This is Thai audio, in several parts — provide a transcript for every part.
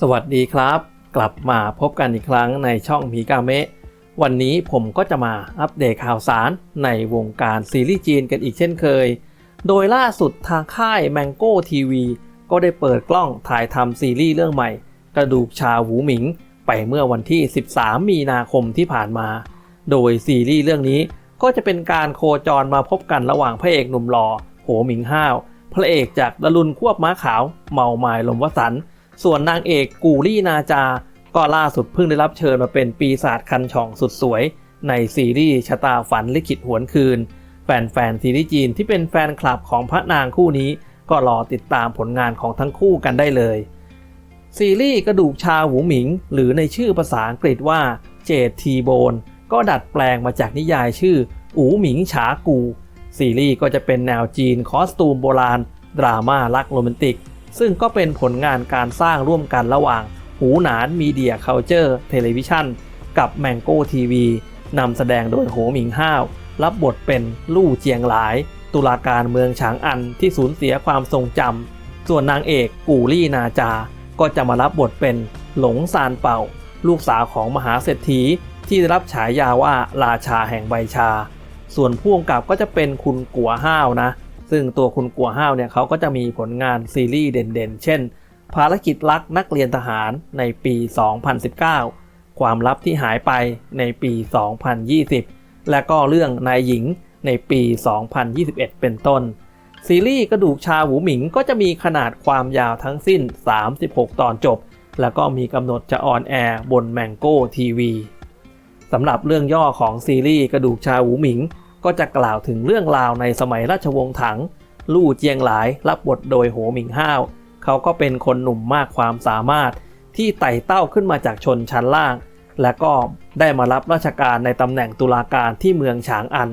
สวัสดีครับ กลับมาพบกันอีกครั้งในช่องมีกาเมะวันนี้ผมก็จะมาอัปเดตข่าวสารในวงการซีรีส์จีนกันอีกเช่นเคย โดยล่าสุดทางค่าย Mango TV ก็ได้เปิดกล้องถ่ายทำซีรีส์เรื่องใหม่ กระดูกชาหูหมิง ไปเมื่อวันที่ 13 มีนาคมที่ผ่านมา โดยซีรีส์เรื่องนี้ก็จะเป็นการโคจรมาพบกันระหว่างพระเอกหนุ่มหล่อโหหมิงห้าว พระเอกจากดลุนควบม้าขาว เมาไมายลมวสันต์ ส่วนนางเอกกูรี่นาจา ก็ล่าสุดเพิ่งได้รับเชิญมาเป็นปีศาจคันช่องสุดสวย ในซีรีส์ชะตาฝันลิขิตหวนคืน แฟนๆซีรีส์จีนที่เป็นแฟนคลับของพระนางคู่นี้ ก็รอติดตามผลงานของทั้งคู่กันได้เลยซีรีส์กระดูกชาหูหมิง หรือในชื่อภาษาอังกฤษว่าเจดทีโบนก็ดัดแปลงมาจากนิยายชื่ออูหมิงฉากู ซีรีส์ก็จะเป็นแนวจีนคอสตูมโบราณ ดราม่ารักโรแมนติก ซึ่งก็เป็นผลงานการสร้างร่วมกันระหว่าง หูหนานมีเดียเคาน์เจอร์เทเลวิชันกับแมงโก้ทีวีนำแสดงโดยโหหมิงห้าว รับบทเป็นลู่เจียงหลาย ตุลาการเมืองฉางอันที่สูญเสียความทรงจำส่วนนางเอกกูลี่นาจา ก็จะมารับบทเป็นหลงซานเป่า ลูกสาวของมหาเศรษฐีที่ได้รับฉายาว่าราชาแห่งใบชา ส่วนผู้กำกับก็จะเป็นคุณกัวห้าวนะ ซึ่งตัวคุณกัวห้าวเนี่ยเขาก็จะมีผลงานซีรีส์เด่นๆ เช่น ภารกิจรักนักเรียนทหารในปี 2019 ความลับที่หายไปในปี 2020 และก็เรื่องนายหญิงในปี 2021 เป็นต้น ซีรีส์กระดูกชาหูหมิงก็จะมีขนาดความยาวทั้งสิ้น 36 ตอนจบ แล้วก็มีกำหนดจะออนแอร์บน Mango TV สำหรับเรื่องย่อของซีรีส์กระดูกชาหูหมิง ก็จะกล่าวถึงเรื่องราวในสมัยราชวงศ์ถัง ลู่เจียงหลายรับบทโดยโหหมิงห้าว เขาก็เป็นคนหนุ่มมากความสามารถ ที่ไต่เต้าขึ้นมาจากชนชั้นล่าง และก็ได้มารับราชการในตำแหน่งตุลาการที่เมืองฉางอัน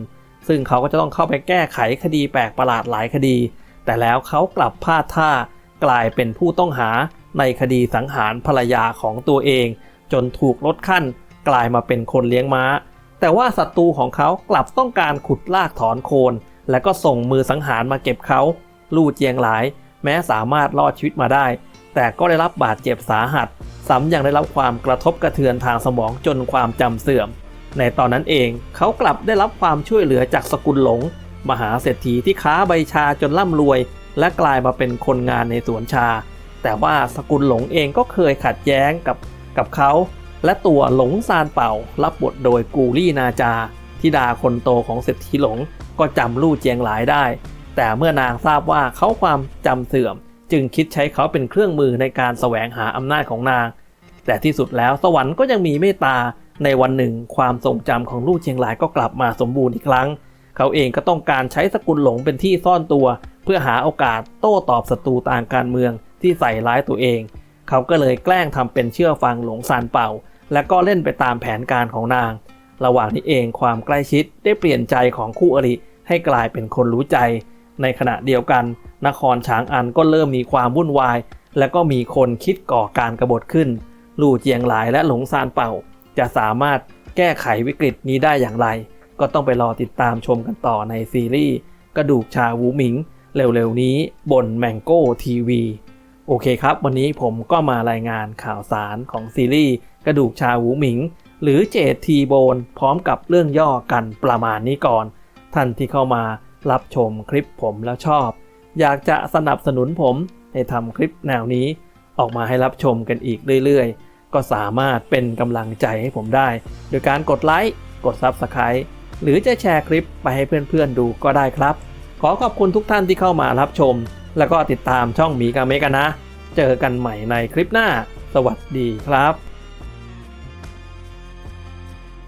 ซึ่งเขาก็จะต้องเข้าไปแก้ไขคดีแปลกประหลาดหลายคดี แต่แล้วเขากลับพลาดท่ากลายเป็นผู้ต้องหาในคดีสังหารภรรยาของตัวเอง จนถูกลดขั้น กลายมาเป็นคนเลี้ยงม้า แต่ว่าศัตรูของเขากลับต้องการขุดลากถอนโคน และก็ส่งมือสังหารมาเก็บเขาลู่เจียงหลาย แม้สามารถรอดชีวิตมาได้ แต่ก็ได้รับบาดเจ็บสาหัสซ้ำยังได้รับความกระทบกระเทือนทางสมองจนความจำเสื่อม ในตอนนั้นเองเขากลับได้รับความช่วยเหลือจากสกุลหลง มหาเศรษฐีที่ค้าใบชาจนร่ำรวย และกลายมาเป็นคนงานในสวนชา แต่ว่าสกุลหลงเองก็เคยขัดแย้งกับกับเขา และตัวหลงซานเป่ารับบทโดยกูลี่นาจาธิดาคนโตของเศรษฐีหลงก็จำลู่เจียงหลายได้ แต่เมื่อนางทราบว่าเขาความจำเสื่อม จึงคิดใช้เขาเป็นเครื่องมือในการแสวงหาอำนาจของนาง แต่ที่สุดแล้วสวรรค์ก็ยังมีเมตตาในวันหนึ่งความทรงจำของลู่เชียงหลายก็กลับมาสมบูรณ์อีกครั้ง เขาเองก็ต้องการใช้สกุลหลงเป็นที่ซ่อนตัว เพื่อหาโอกาสโต้ตอบศัตรูทางการเมืองที่ใส่ร้ายตัวเอง เขาก็เลยแกล้งทำเป็นเชื่อฟังหลงซานเป่า และก็เล่นไปตามแผนการของนาง ระหว่างนี้เองความใกล้ชิดได้เปลี่ยนใจของคู่อริให้กลายเป็นคนรู้ใจ ในขณะเดียวกัน นครฉางอันก็เริ่มมีความวุ่นวาย และก็มีคนคิดก่อการกรบฏขึ้น ลู่เจียงหลายและหลงซานเป่า จะสามารถแก้ไขวิกฤตนี้ได้อย่างไร ก็ต้องไปรอติดตามชมกันต่อในซีรีส์กระดูกชาวูหมิง เร็วๆนี้บน Mango TV โโอเคครับ วันนี้ผมก็มารายงานข่าวสารของซีรีส์กระดูกชาวูหมิง หรือเจดทีโบนพร้อมกับเรื่องย่อกันประมาณนี้ก่อน ท่านที่เข้ามารับชมคลิปผมแล้วชอบ อยากจะสนับสนุนผมให้ทำคลิปแนวนี้ ออกมาให้รับชมกันอีกเรื่อยๆ ก็สามารถเป็นกำลังใจให้ผมได้ โดยการกดไลค์กด Subscribe หรือจะแชร์คลิปไปให้เพื่อนๆดูก็ได้ครับ ขอขอบคุณทุกท่านที่เข้ามารับชม แล้วก็ติดตามช่องหมีกาเมกันนะ เจอกันใหม่ในคลิปหน้า สวัสดีครับ